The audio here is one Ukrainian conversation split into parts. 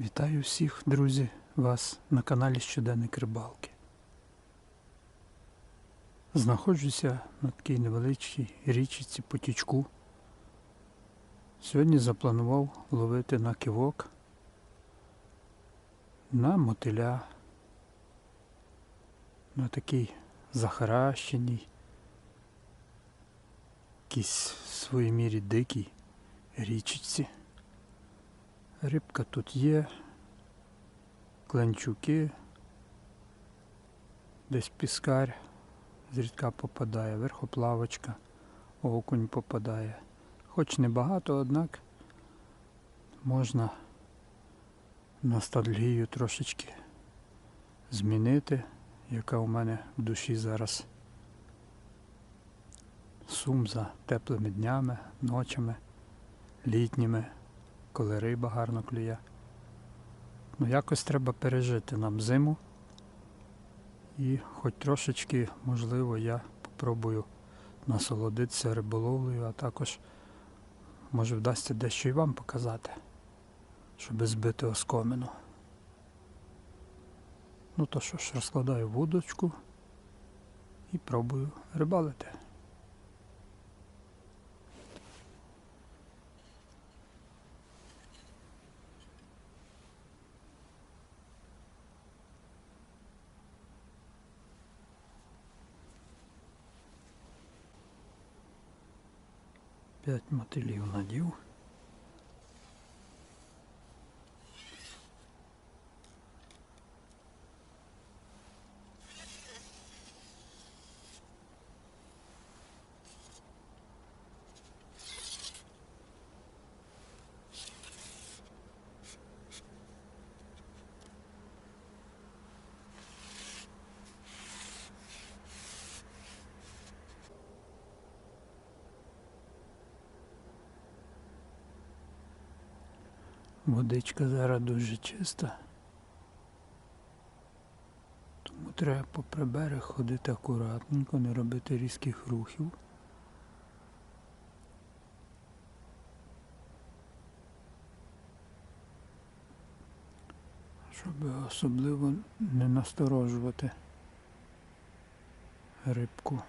Вітаю всіх, друзі, вас на каналі Щоденник Рибалки. Знаходжуся на такій невеличкій річці потічку. Сьогодні запланував ловити на кивок на мотиля, на такій захаращеній, якійсь в своїй мірі дикій річці. Рибка тут є, кленчуки, десь піскар зрідка попадає, верхоплавочка, окунь попадає. Хоч небагато, однак можна ностальгію трошечки змінити, яка у мене в душі зараз сум за теплими днями, ночами, літніми коли риба гарно клює. Ну якось треба пережити нам зиму. І хоч трошечки, можливо, я попробую насолодитися риболовлею, а також може вдасться дещо і вам показати, щоб збити оскомину. Ну то що ж, розкладаю вудочку і пробую рибалити. Мотилів надів. Водичка зараз дуже чиста. Тому треба попри берег ходити акуратненько, не робити різких рухів. Щоб особливо не насторожувати рибку.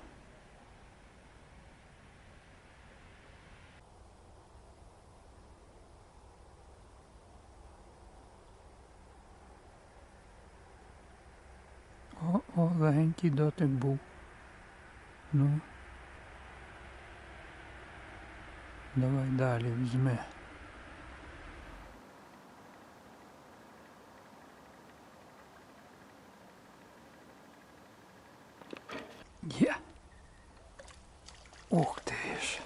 О, о, легенький дотик був. Ну. Давай далі візьми. Є. Ух ти ж.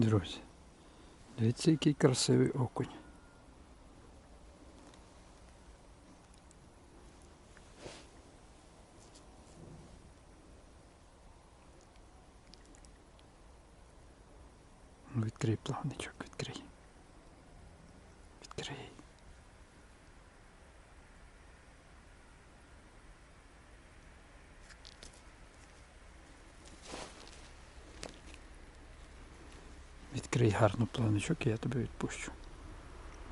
Друзі, дивіться, який красивий окунь. Відкрий плавничок, відкрий. Відкрий. Відкрий гарно плавничок і я тебе відпущу.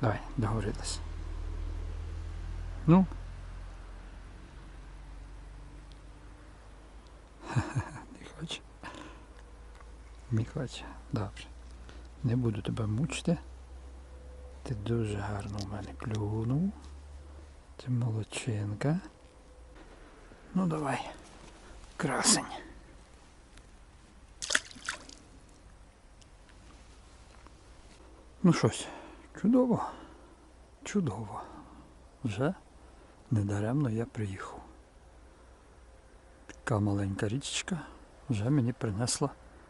Давай, договорились. Ну. Не хоче. Не хоче. Добре. Не буду тебе мучити. Ти дуже гарно в мене клюнув. Ти молодчинка. Ну давай. Красень. Ну щось, чудово, чудово. Вже недаремно я приїхав. Така маленька річечка вже мені принесла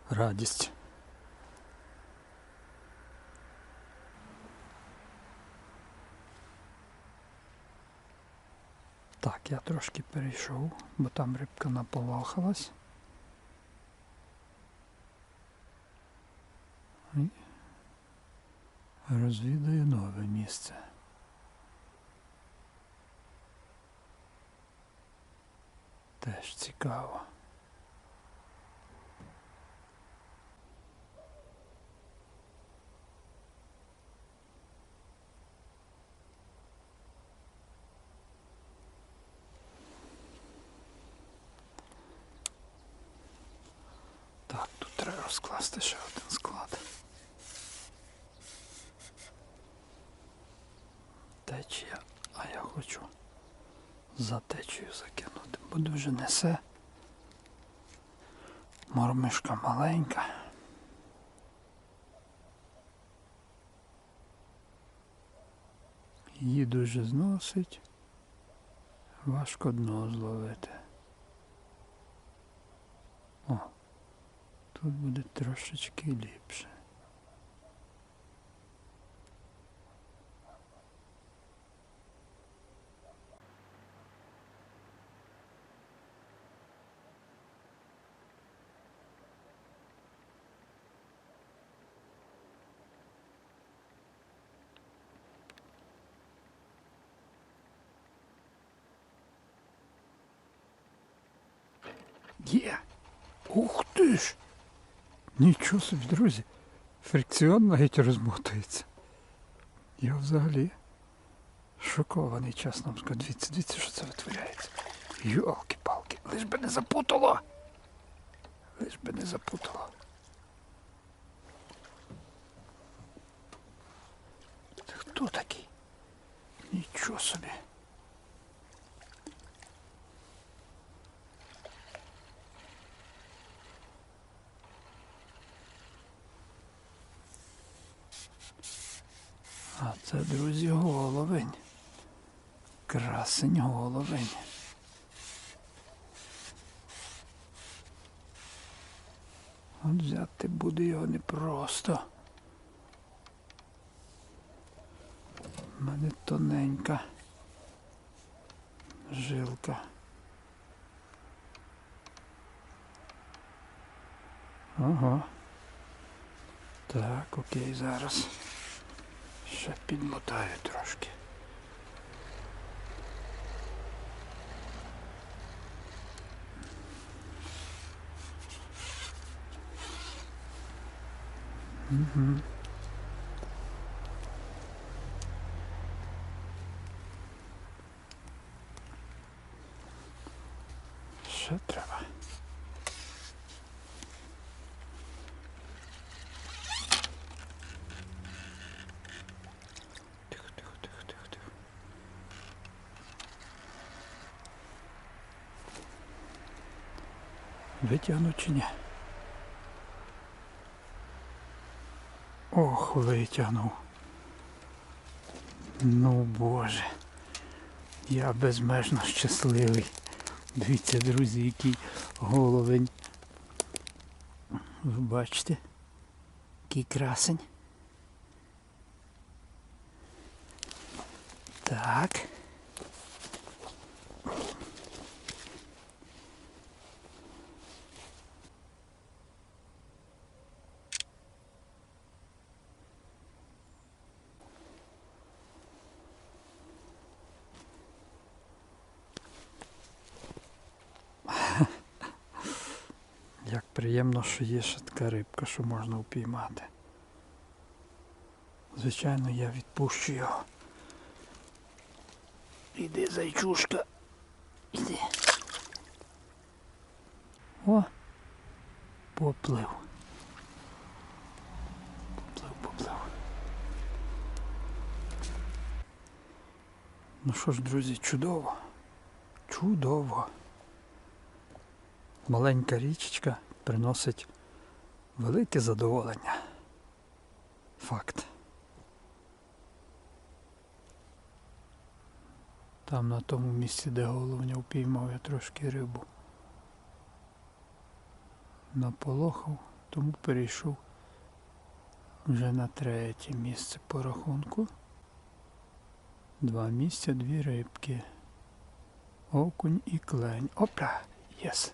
радість. Так, я трошки перейшов, бо там рибка наполохалась. Розвідаю нове місце. Теж цікаво. Так, тут треба розкласти ще один Течія, а я хочу за течію закинути, бо дуже несе. Мормишка маленька. Її дуже зносить. Важко дно зловити. О, тут буде трошечки ліпше. Є. Ух ти ж! Нічого собі, друзі. Фрикціон навіть розмотується. Я взагалі шокований, чесно вам скажу. Дивіться, дивіться, що це витворяється. Йолки-палки, лиш би не запутало. Лиш би не запутало. Хто такий? Нічого собі. А це, друзі, головень. Красень головень. От взяти буде його непросто. У мене тоненька жилка. Ага. Так, окей, зараз. Ще підмотаю трошки. Угу. Витягну чи ні? Ох, витягнув. Ну боже. Я безмежно щасливий. Дивіться, друзі, який головень. Ви бачите? Який красень. Так. Як приємно, що є ще така рибка, що можна впіймати. Звичайно, я відпущу його. Іди, зайчушка. Іди. О, поплив. Поплив, поплив. Ну що ж, друзі, чудово. Чудово. Маленька річечка приносить велике задоволення. Факт. Там на тому місці, де головня впіймав, я трошки рибу. Наполохав, тому перейшов вже на третє місце по рахунку. Два місця, дві рибки. окунь і клень. Опа! Єс.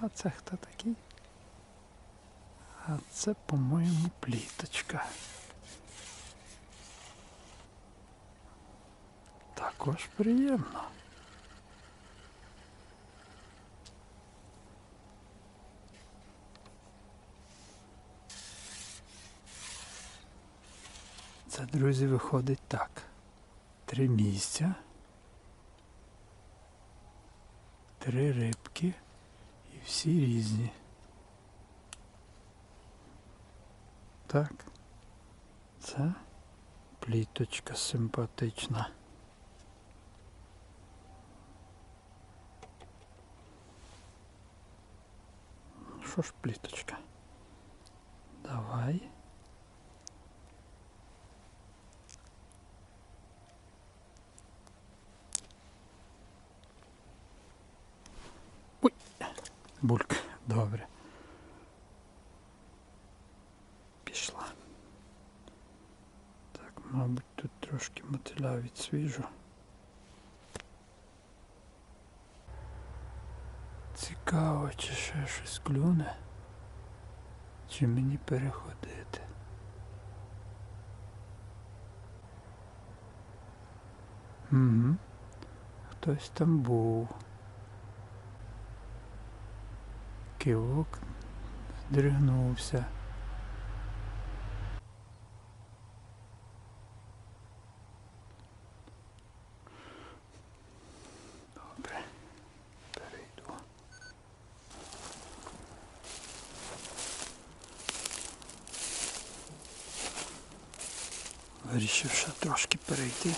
А це хто такий? А це, по-моєму, пліточка. Також приємно. Це, друзі, виходить так. Три місця. Три рибки. І всі різні. Так. Це пліточка симпатична. Ну Що ж пліточка? Давай. Бульк, добре. Пішла. Так, мабуть, тут трошки мотиля відсвіжу. Цікаво, чи ще щось клюне, чи мені переходити. Угу. Хтось там був. Кивок здригнувся. Добре, перейду. Вирішив ще трошки перейти.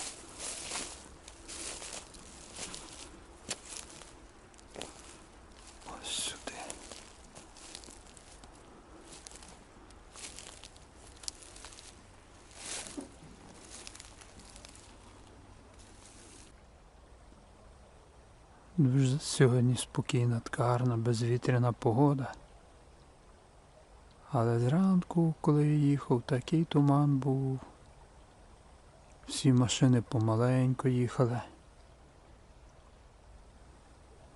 Сьогодні спокійна, така гарна, безвітряна погода. Але зранку, коли я їхав, такий туман був. Всі машини помаленько їхали.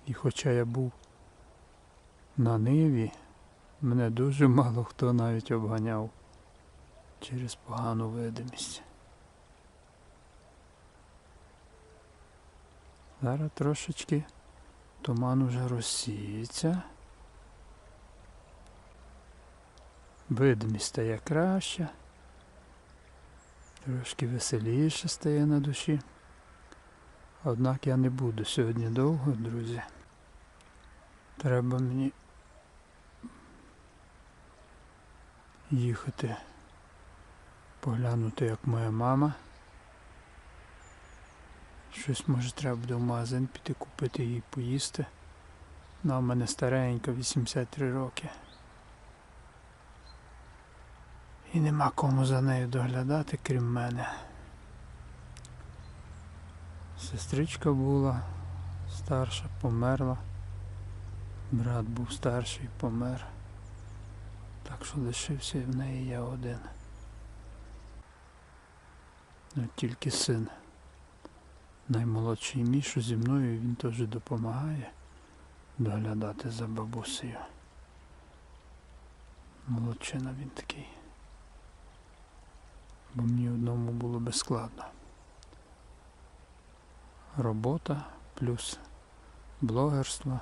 І хоча я був на ниві, мене дуже мало хто навіть обганяв через погану видимість. Зараз трошечки туман уже розсіється. Видимість стає краще. Трошки веселіше стає на душі. Однак я не буду сьогодні довго, друзі. Треба мені їхати, поглянути, як моя мама. Щось може треба буде в магазин піти купити їй поїсти. Вона в мене старенька, 83 роки. І нема кому за нею доглядати, крім мене. Сестричка була старша, померла. Брат був старший, помер. Так що лишився в неї я один. От тільки син. Наймолодший Мішу зі мною він теж допомагає доглядати за бабусею. Молодчина він такий. Бо мені одному було би складно. Робота плюс блогерство.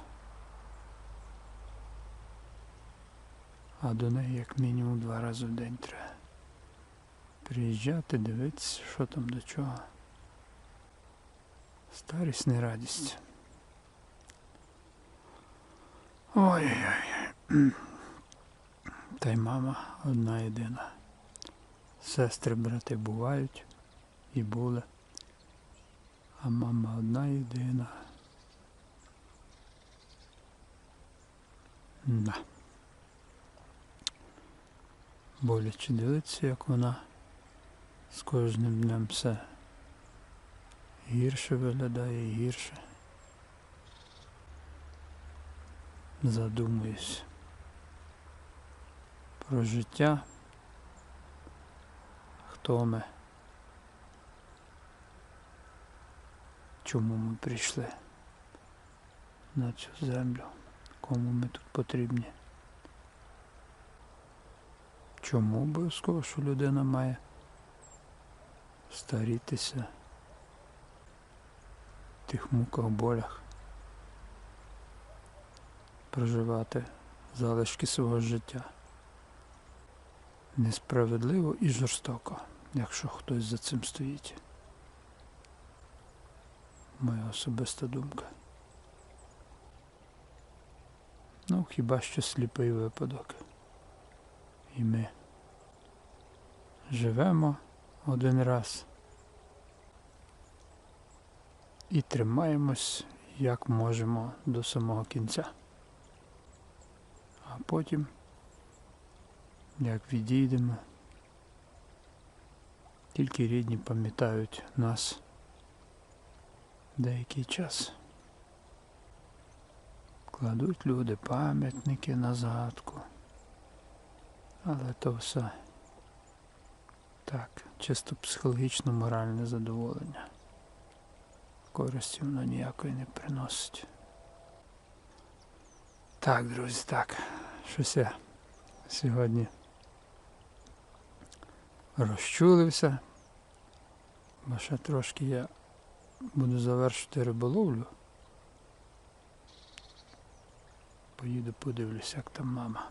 А до неї як мінімум два рази в день треба. Приїжджати, дивитися, що там до чого. Старість не радість. Ой-ой-ой. Та й мама одна єдина. Сестри, брати бувають і були. А мама одна єдина. Да. Боляче дивитися, як вона з кожним днем все гірше виглядає гірше. Задумуюсь про життя, хто ми, чому ми прийшли на цю землю, кому ми тут потрібні. Чому обов'язково, що людина має старітися тих муках, болях, проживати залишки свого життя. Несправедливо і жорстоко, якщо хтось за цим стоїть. Моя особиста думка. Ну, хіба що сліпий випадок. І ми живемо один раз і тримаємось як можемо до самого кінця. А потім, як відійдемо, тільки рідні пам'ятають нас деякий час. Кладуть люди пам'ятники на згадку. Але то все так, чисто психологічно моральне задоволення. Користі воно ніякої не приносить. Так, друзі, так. Щось я сьогодні розчулився. Бо ще трошки я буду завершити риболовлю. Поїду подивлюся, як там мама.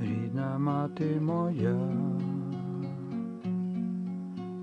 Рідна мати моя,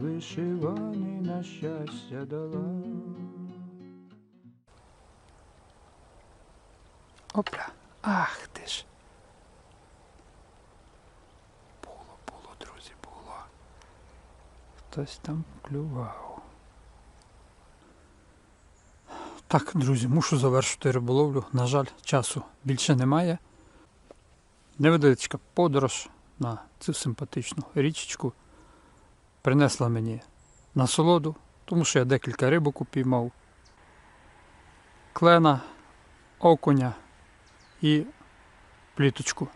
вишиваний на щастя дала. Опля, ах ти ж. Було, було, друзі, було. Хтось там клював. Так, друзі, мушу завершити риболовлю. На жаль, часу більше немає. Невеличка подорож на цю симпатичну річечку принесла мені насолоду, тому що я декілька рибок упіймав. Клена, окуня і пліточку.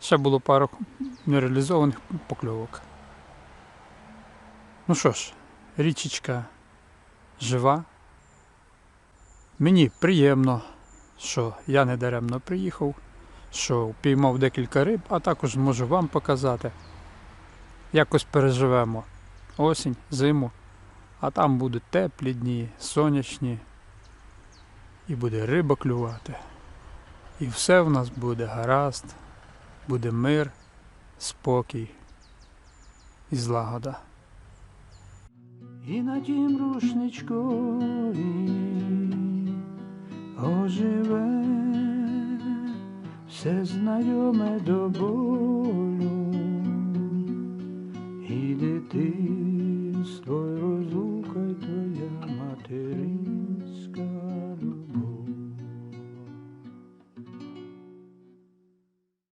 Ще було пару нереалізованих покльовок. Ну що ж, річечка жива. Мені приємно, що я не даремно приїхав, що впіймав декілька риб, а також можу вам показати. Якось переживемо осінь, зиму, а там будуть теплі дні, сонячні, і буде риба клювати. І все в нас буде гаразд, буде мир, спокій і злагода. І на тім рушничкові оживе все знайоме до болю і дитинство, й розлука твоя матері.